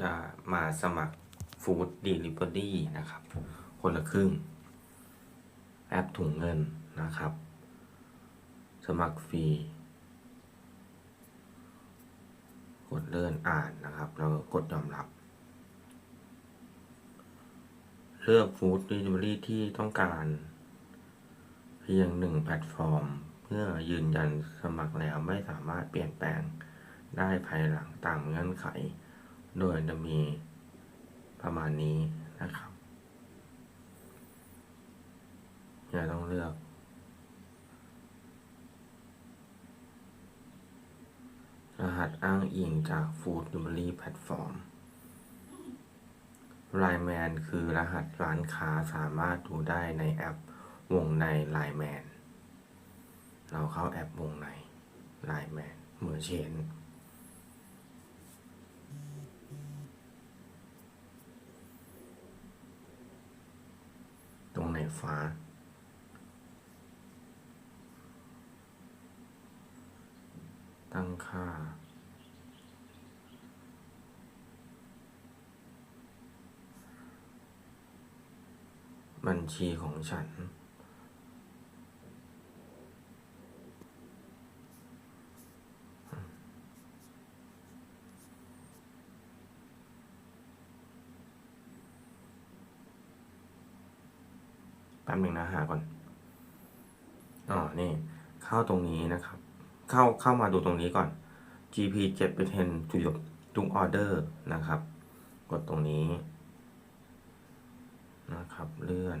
จะมาสมัครฟู้ดเดลิเวอรี่นะครับ คนละครึ่ง แอปถุงเงินนะครับ สมัครฟรี กดเลื่อนอ่านนะครับ แล้วก็กดยอมรับ เลือกฟู้ดเดลิเวอรี่ที่ต้องการ เพียงหนึ่งแพลตฟอร์ม เพื่อยืนยันสมัครแล้วไม่สามารถเปลี่ยนแปลงได้ภายหลังตามเงื่อนไข โดยจะมีประมาณนี้นะครับจะต้องเลือก รหัสอ้างอิงจาก Food Delivery Platform ไลแมนคือรหัสร้านค้าสามารถดูได้ในแอปวงในไลแมน เราเข้าแอปวงในไลแมนเหมือนเชน ตรงไหน ฟ้า ตั้งค่า บัญชีของฉัน แป๊บหนึ่งนะหาก่อนอ๋อนี่ เข้าตรงนี้นะครับ เข้าเข้ามาดูตรงนี้ก่อน GP 7เป็น10ทุกทุกออเดอร์นะครับ กดตรงนี้ นะครับ เลื่อน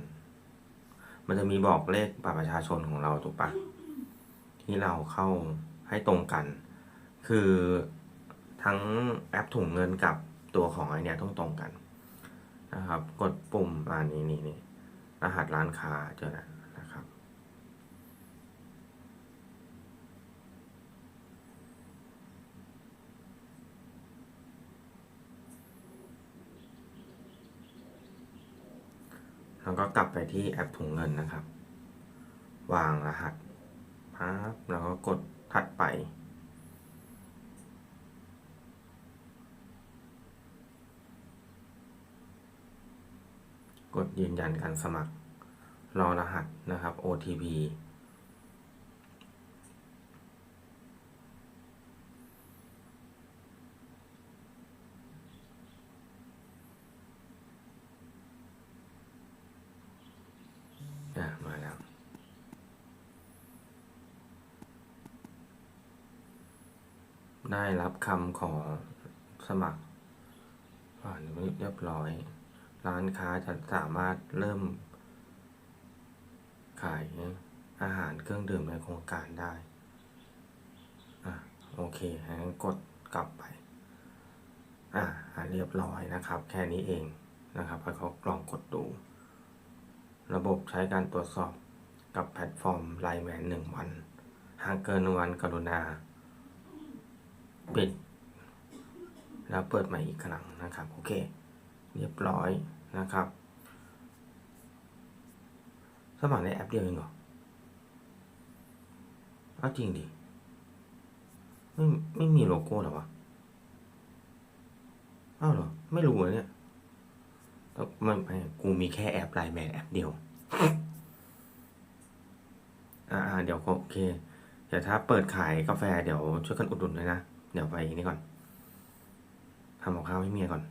มันจะมีบอกเลขบัตรประชาชนของเราถูกปะที่เราเข้าให้ตรงกัน คือทั้งแอปถุงเงินกับตัวของไอเนี้ยต้องตรงกันนะครับ กดปุ่มอ่านี้นี่นี่ รหัสร้านค้าเจอแล้วนะครับ แล้วก็กลับไปที่แอปถุงเงินนะครับ วางรหัสปั๊บแล้วก็กดถัดไป กดยืนยันการสมัคร รอรหัสนะครับ OTP อะมาแล้วได้รับคำขอสมัครผ่านเรียบร้อย ร้านค้าจะสามารถเริ่ม ขายอาหารเครื่องดื่มในโครงการได้ อะโอเคงั้นกดกลับไป อะอะเรียบร้อยนะครับ แค่นี้เองนะครับให้เขาลองกดดู ระบบใช้การตรวจสอบกับแพลตฟอร์มไลน์แมนหนึ่งวัน หากเกินวันกรุณา ปิด แล้วเปิดใหม่อีกครั้งนะครับ โอเค เรียบร้อย นะครับ สมัครในแอปเดียวเองเหรอเอาจริงดิ ไม่ไม่มีโลโก้หรอวะอ้าวเหรอ ไม่รู้เลยเนี่ยแล้วมันไม่กูมีแค่แอปไลน์แมนแอปเดียว อ่าเดี๋ยวโอเค เดี๋ยวถ้าเปิดขายกาแฟเดี๋ยวช่วยกันอุดหนุนด้วยนะ เดี๋ยวไปนี่ก่อนทำกับข้าวให้เมียก่อน